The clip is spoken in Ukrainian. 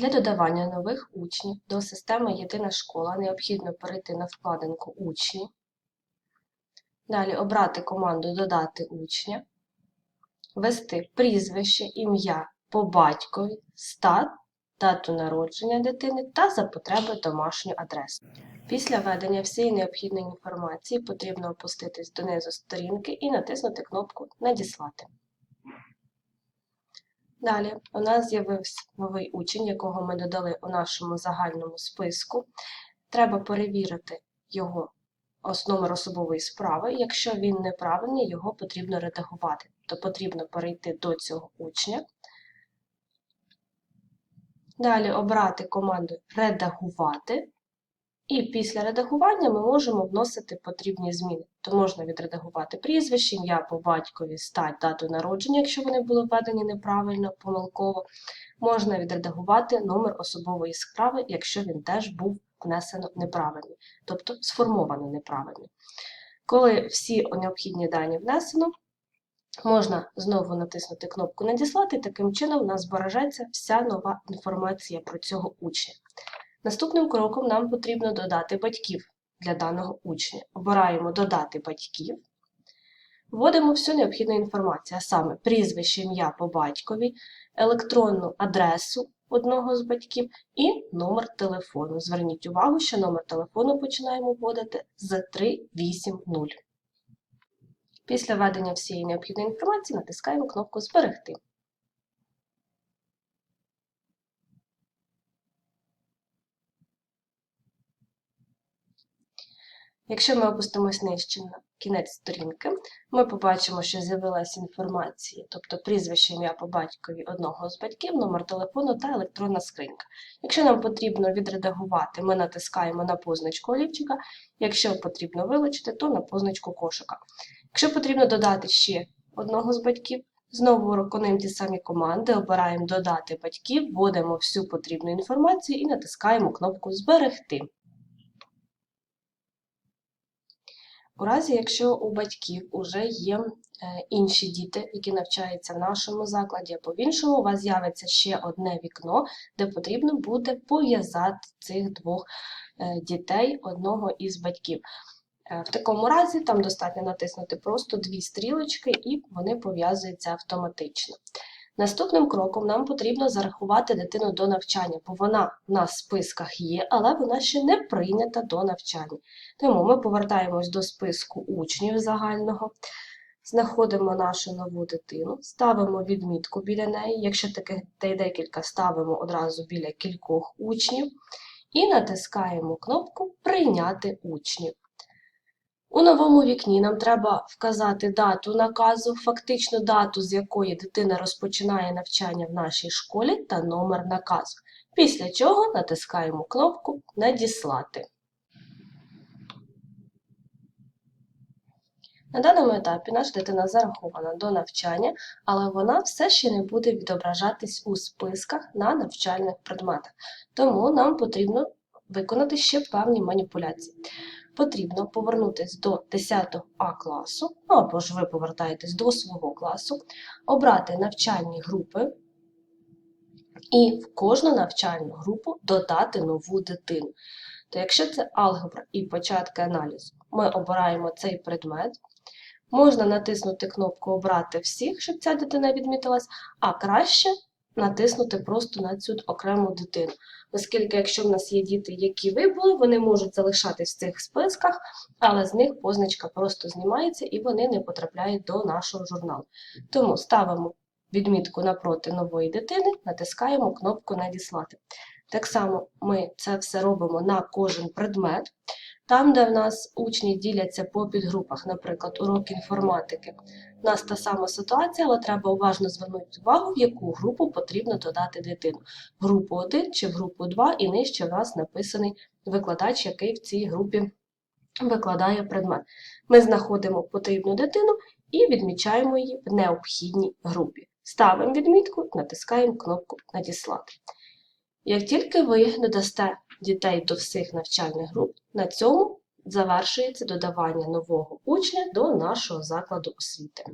Для додавання нових учнів до системи Єдина школа необхідно перейти на вкладинку Учні. Далі обрати команду Додати учня, ввести прізвище, ім'я по батькові, стат, дату народження дитини та за потреби домашню адресу. Після введення всієї необхідної інформації потрібно опуститись донизу сторінки і натиснути кнопку Надіслати. Далі у нас з'явився новий учень, якого ми додали у нашому загальному списку. Треба перевірити його номер особової справи. Якщо він неправильний, його потрібно редагувати. То потрібно перейти до цього учня. Далі обрати команду Редагувати. І після редагування ми можемо вносити потрібні зміни. То можна відредагувати прізвище, ім'я по батькові, стать, дату народження, якщо вони були введені неправильно, помилково. Можна відредагувати номер особової справи, якщо він теж був внесено неправильно, тобто сформовано неправильно. Коли всі необхідні дані внесено, можна знову натиснути кнопку Надіслати, таким чином у нас збережеться вся нова інформація про цього учня. Наступним кроком нам потрібно додати батьків для даного учня. Обираємо Додати батьків, вводимо всю необхідну інформацію, а саме прізвище, ім'я по батькові, електронну адресу одного з батьків і номер телефону. Зверніть увагу, що номер телефону починаємо вводити з 380. Після введення всієї необхідної інформації натискаємо кнопку Зберегти. Якщо ми опустимось нижче на кінець сторінки, ми побачимо, що з'явилася інформація, тобто прізвище ім'я по батькові одного з батьків, номер телефону та електронна скринька. Якщо нам потрібно відредагувати, ми натискаємо на позначку олівчика, якщо потрібно вилучити, то на позначку кошика. Якщо потрібно додати ще одного з батьків, знову виконуємо ті самі команди, обираємо Додати батьків, вводимо всю потрібну інформацію і натискаємо кнопку Зберегти. У разі, якщо у батьків вже є е, інші діти, які навчаються в нашому закладі або в іншому, у вас з'явиться ще одне вікно, де потрібно буде пов'язати цих двох е, дітей одного із батьків. Е, В такому разі там достатньо натиснути просто дві стрілочки і вони пов'язуються автоматично. Наступним кроком нам потрібно зарахувати дитину до навчання, бо вона в нас в списках є, але вона ще не прийнята до навчання. Тому ми повертаємось до списку учнів загального, знаходимо нашу нову дитину, ставимо відмітку біля неї. Якщо таких дітей декілька, ставимо одразу біля кількох учнів і натискаємо кнопку Прийняти учнів. У новому вікні нам треба вказати дату наказу, фактичну дату, з якої дитина розпочинає навчання в нашій школі та номер наказу. Після чого натискаємо кнопку Надіслати. На даному етапі наша дитина зарахована до навчання, але вона все ще не буде відображатись у списках на навчальних предметах. Тому нам потрібно виконати ще певні маніпуляції. Потрібно повернутися до 10 А класу, ну або ж ви повертаєтесь до свого класу, обрати навчальні групи і в кожну навчальну групу додати нову дитину. То якщо це алгебра і початки аналізу, ми обираємо цей предмет. Можна натиснути кнопку Обрати всіх, щоб ця дитина відмітилась, а краще натиснути просто на цю окрему дитину. Оскільки, якщо в нас є діти, які вибули, вони можуть залишатись в цих списках, але з них позначка просто знімається і вони не потрапляють до нашого журналу. Тому ставимо відмітку напроти нової дитини, натискаємо кнопку Надіслати. Так само ми це все робимо на кожен предмет. Там, де в нас учні діляться по підгрупах, наприклад, урок інформатики, у нас та сама ситуація, але треба уважно звернути увагу, в яку групу потрібно додати дитину. Групу 1 чи в групу 2, і нижче в нас написаний викладач, який в цій групі викладає предмет. Ми знаходимо потрібну дитину і відмічаємо її в необхідній групі. Ставимо відмітку, натискаємо кнопку Надіслати. Як тільки ви додасте дітей до всіх навчальних груп, на цьому завершується додавання нового учня до нашого закладу освіти.